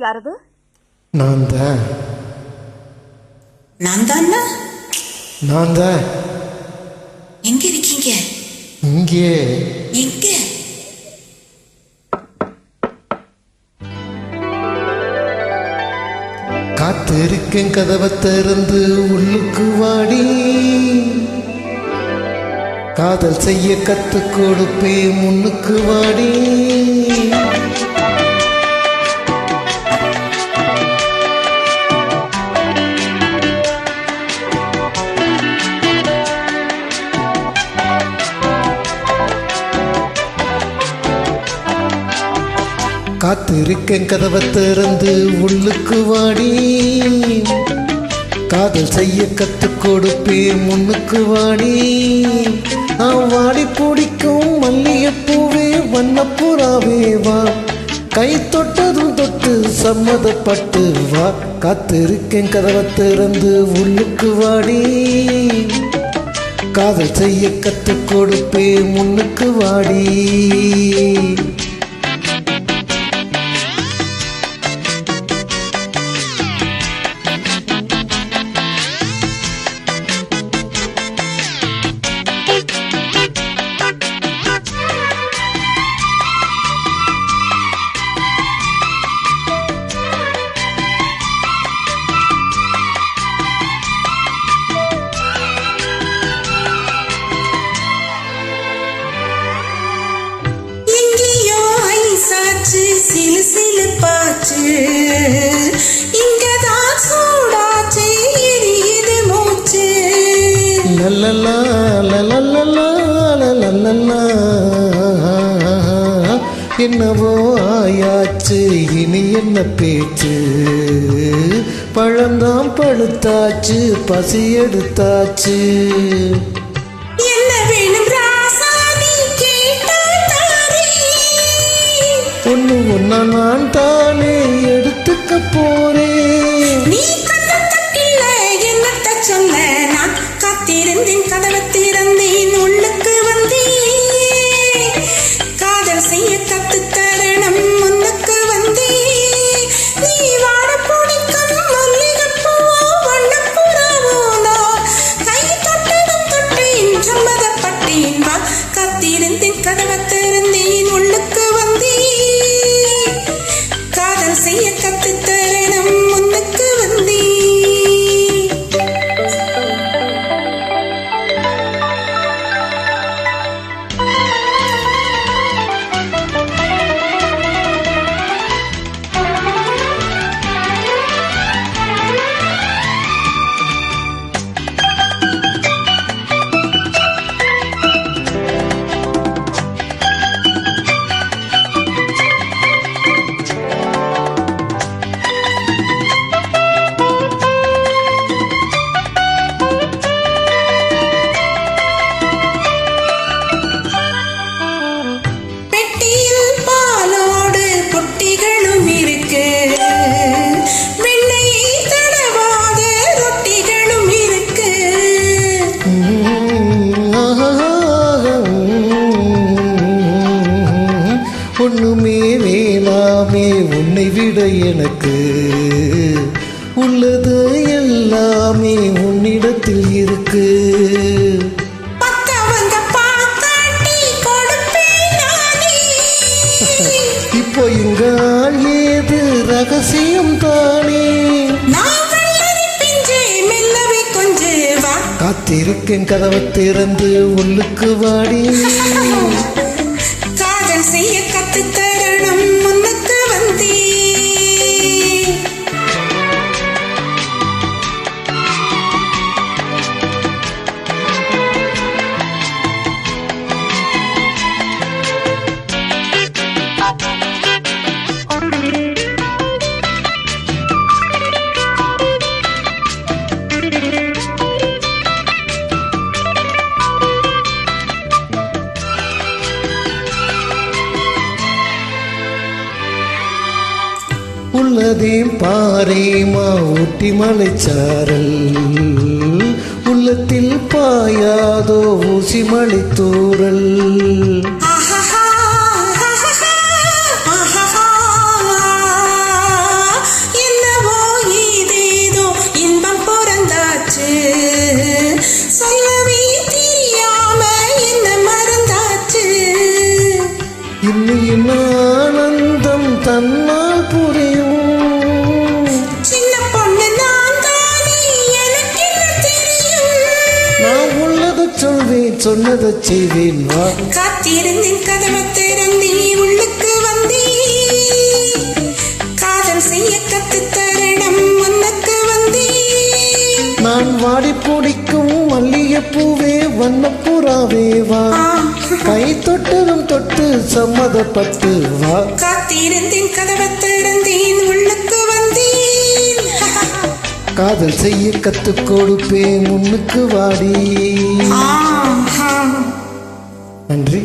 யாரது? நான் தான் நான் தானா நான் தான் எங்க இருக்கீங்க? இங்கே. எங்க? காத்திருக்கேன் கதவை திறந்து உள்ளுக்கு வாடி. காதல் செய்ய கத்து கொடுப்பே முன்னுக்கு வாடி. காத்திருக்கேன் கதவை திறந்து உள்ளுக்கு வாடி. காதல் செய்ய கத்து கொடுப்பேன் முன்னுக்கு வாடி. நான் வாடி பிடிக்கும் மல்லிகைப்பூவே வண்ணப்புறாவே வா. கை தொட்டதும் தொட்டு சம்மதப்பட்டு வா. காத்திருக்கேன் கதவை திறந்து உள்ளுக்கு வாடி. காதல் செய்ய கத்து கொடுப்பேன் முன்னுக்கு வாடி. என்னவோ ஆயாச்சு இனி என்ன பேச்சு? பழந்தாம் பழுத்தாச்சு பசி எடுத்தாச்சு. ஒண்ணு ஒன்னா நான் தானே எடுத்துக்க போறேன். உன்னை விட எனக்கு உள்ளது எல்லாமே உன்னிடத்தில் இருக்கு. இப்போ இங்க ஏது ரகசியம் தானே? காத்திருக்கேன் கதவை திறந்து உள்ளுக்கு வாடி. காதல் செய்ய மனதேம் பாறைமா ஊட்டி மலைச்சாரல். உள்ளத்தில் பாயாதோ ஊசி மலைத்தூரல் தன்மா சொன்னதை செய்வேன் வா காத்திருந்தேன் கதவை திறந்தே உள்ளுக்கு வந்தே. காதல் செய்ய கத்து தருணம் முன்னுக்கு வந்தே. நான் வாடி பிடிக்கும் மல்லிகைப்பூவே வண்ணப்புறாவே வா. கை தொட்டதும் தொட்டு சம்மதப்பட்டு வா. காத்திருந்தேன் கதவை திறந்தேன் உள்ளுக்கு வந்தேன் காதல் செய்ய கத்துக் கொடுப்பேன் முன்னுக்கு வாடி. நன்றி.